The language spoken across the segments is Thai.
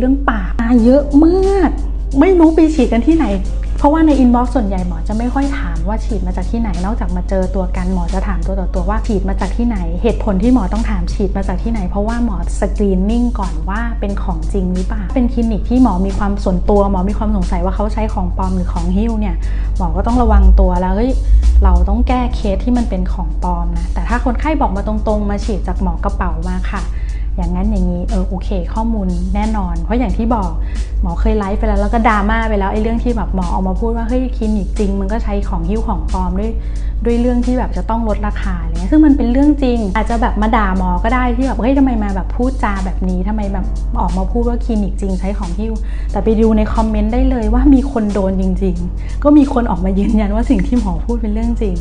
เรื่องปากมาเยอะมาก ไม่รู้ไปฉีดกันที่ไหน เพราะว่าในอินบ็อกซ์ส่วนใหญ่หมอจะไม่ค่อยถามว่าฉีดมาจากที่ไหน นอกจากมาเจอตัวกันหมอจะถามตัวต่อตัวว่าฉีดมาจากที่ไหน เหตุผลที่หมอต้องถามฉีดมาจากที่ไหน เพราะว่าหมอสกรีนนิ่งก่อนว่าเป็นของจริงหรือเปล่า เป็นคลินิกที่หมอมีความส่วนตัวหมอมีความสงสัยว่าเขาใช้ของปลอมหรือของหิ้วเนี่ยหมอก็ต้องระวังตัวแล้วเฮ้ยเราต้องแก้เคสที่มันเป็นของปลอมนะแต่ถ้าคนไข้บอกมาตรงๆ มาฉีดจากหมอกระเป๋ามาค่ะ อย่างนั้นอย่างนี้เออโอเค ข้อมูลแน่นอน เพราะอย่างที่บอก หมอเคยไลฟ์ไปแล้วแล้วก็ดราม่าไปแล้วไอ้เรื่องที่แบบหมอออกมาพูดว่าเฮ้ยคลินิกจริง มันก็ใช้ของหิ้วของปลอมด้วยด้วยเรื่องที่แบบจะต้องลดราคาอะไรเงี้ยซึ่งมันเป็นเรื่องจริง อาจจะแบบมาด่าหมอก็ได้ที่แบบเฮ้ยทำไมมาแบบพูดจาแบบนี้ทำไมแบบออกมาพูดว่าคลินิกจริงใช้ของหิ้ว แต่ไปดูในคอมเมนต์ได้เลยว่ามีคนโดนจริง ๆ ก็มีคนออกมายืนยันว่าสิ่งที่หมอพูดเป็นเรื่องจริง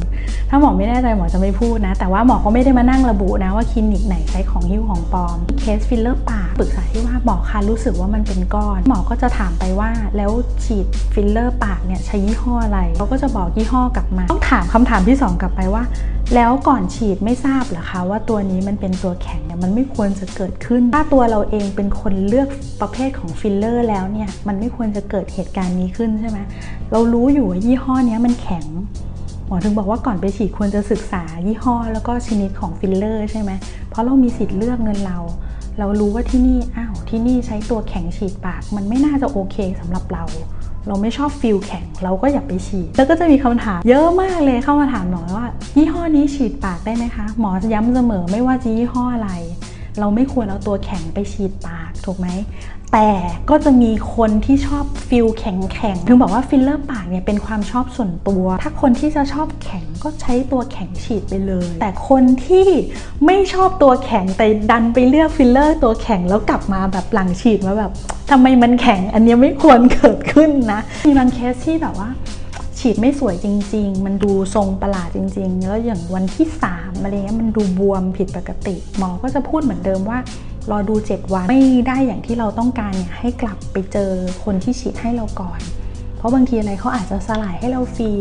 ถ้าหมอไม่แน่ใจหมอจะไม่พูดนะ แต่ว่าหมอก็ไม่ได้มานั่งระบุนะว่าคลินิกไหนใช้ของหิ้วของปลอมเคสฟิลเลอร์ปากปรึกษาที่ว่าหมอคะรู้สึกว่ามันเป็นก้อนหมอก็จะถามไปว่าแล้วฉีดฟิลเลอร์ปากเนี่ยใช้ยี่ห้ออะไรเขาก็จะบอกยี่ห้อกลับมา ต้องถามคำถามที่สองกลับไปว่า แล้วก่อนฉีดไม่ทราบเหรอคะว่าตัวนี้มันเป็นตัวแข็งเนี่ยมันไม่ควรจะเกิดขึ้น ถ้าตัวเราเองเป็นคนเลือกประเภทของฟิลเลอร์แล้วเนี่ยมันไม่ควรจะเกิดเหตุการณ์นี้ขึ้นใช่ไหมเรารู้อยู่ว่ายี่ห้อนี้มันแข็งหมอถึงบอกว่าก่อนไปฉีดควรจะศึกษายี่ห้อ แล้วก็ชนิดของฟิลเลอร์ใช่ไหมเพราะเรามีสิทธิ์เลือกเงินเรา เรารู้ว่าที่นี่อ้าวที่นี่ใช้ตัวแข็งฉีดปาก มันไม่น่าจะโอเคสำหรับเรา เราไม่ชอบฟิลแข็ง เราก็อย่าไปฉีด แล้วก็จะมีคำถาม เยอะมากเลยเข้ามาถามหมอว่ายี่ห้อนี้ฉีดปากได้ไหมคะ หมอจะย้ำเสมอไม่ว่าจะยี่ห้ออะไร เราไม่ควรเอาตัวแข็งไปฉีดปากถูกไหมแต่ก็จะมีคนที่ชอบฟิลแข็งแข็งๆถึงบอกว่าฟิลเลอร์ปากเนี่ยเป็นความชอบส่วนตัว ถ้าคนที่จะชอบแข็งก็ใช้ตัวแข็งฉีดไปเลย แต่คนที่ไม่ชอบตัวแข็งแต่ดันไปเลือกฟิลเลอร์ตัวแข็งแล้วกลับมาแบบหลังฉีดมาแบบทำไมมันแข็งอันนี้ไม่ควรเกิดขึ้นนะ มีบางเคสที่แบบว่า ฉีดไม่สวยจริง ๆ มันดูทรงประหลาดจริง ๆ แล้วอย่างวันที่3อะไรเงี้ยมันดูบวมผิดปกติ หมอก็จะพูดเหมือนเดิมว่ารอดู 7 วันไม่ได้อย่างที่เราต้องการเนี่ยให้กลับไปเจอคนที่ฉีดให้เราก่อน เพราะบางทีอะไรเขาอาจจะสลายให้เราฟรี